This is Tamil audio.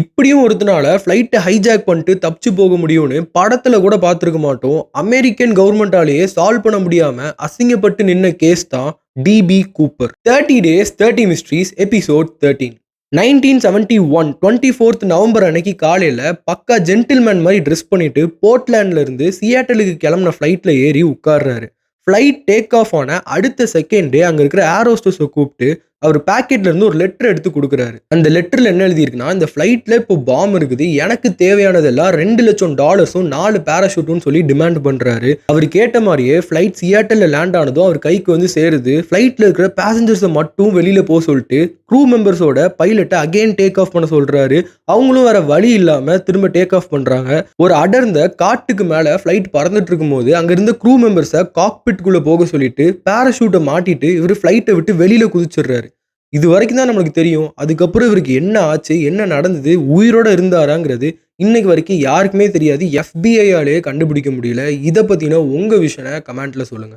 இப்படியும் ஒருத்தனால ஃப்ளைட்டை ஹைஜாக் பண்ணிட்டு தப்பிச்சு போக முடியும்னு படத்தில் கூட பார்த்துருக்க மாட்டோம். அமெரிக்கன் கவர்மெண்டாலேயே சால்வ் பண்ண முடியாமல் அசிங்கப்பட்டு நின்ன கேஸ் தான் DB Cooper thirty days thirty mysteries episode thirteen nineteen seventy one twenty fourth November அன்னைக்கு காலையில் பக்கா ஜென்டில்மேன் மாதிரி ட்ரெஸ் பண்ணிட்டு போர்ட்லேண்ட்ல இருந்து சியாட்டலுக்கு கிளம்புன ஃப்ளைட்டில் ஏறி உட்கார்றாரு. ஃப்ளைட் டேக் ஆஃப் ஆன அடுத்த செகண்டே அங்கே இருக்கிற ஏரோஸ்டஸை கூப்பிட்டு அவர் பாக்கெட்ல இருந்து ஒரு லெட்டர் எடுத்து கொடுக்குறாரு. அந்த லெட்டர்ல என்ன எழுதியிருக்குன்னா இந்த ஃப்ளைட்டில் இப்போ பாம் இருக்குது எனக்கு தேவையானதெல்லாம் ரெண்டு லட்சம் டாலர்ஸும் நாலு பேராஷூட்டும் சொல்லி டிமாண்ட் பண்றாரு. அவர் கேட்ட மாதிரியே ஃப்ளைட் சியாட்டல்ல லேண்ட் ஆனதும் அவர் கைக்கு வந்து சேருது. ஃப்ளைட்டில் இருக்கிற பேசஞ்சர்ஸை மட்டும் வெளியில போக சொல்லிட்டு க்ரூ மெம்பர்ஸோட பைலட்டை அகைன் டேக் ஆஃப் பண்ண சொல்றாரு. அவங்களும் வேற வழி இல்லாம திரும்ப டேக் ஆஃப் பண்றாங்க. ஒரு அடர்ந்த காட்டுக்கு மேல ஃப்ளைட் பறந்துட்டு இருக்கும்போது அங்க இருந்த க்ரூ மெம்பர்ஸை காக்பிட்குள்ள போக சொல்லிட்டு பேராஷூட்டை மாட்டிட்டு இவர் ஃப்ளைட்டை விட்டு வெளியில குதிச்சிடுறாரு. இது வரைக்கும் தான் நம்மளுக்கு தெரியும். அதுக்கப்புறம் இவருக்கு என்ன ஆச்சு? என்ன நடந்தது? உயிரோட இருந்தாராங்கிறது இன்னைக்கு வரைக்கும் யாருக்குமே தெரியாது. எஃபிஐயாலே கண்டுபிடிக்க முடியல. இதை பற்றின உங்கள் விஷனை கமெண்ட்டில் சொல்லுங்கள்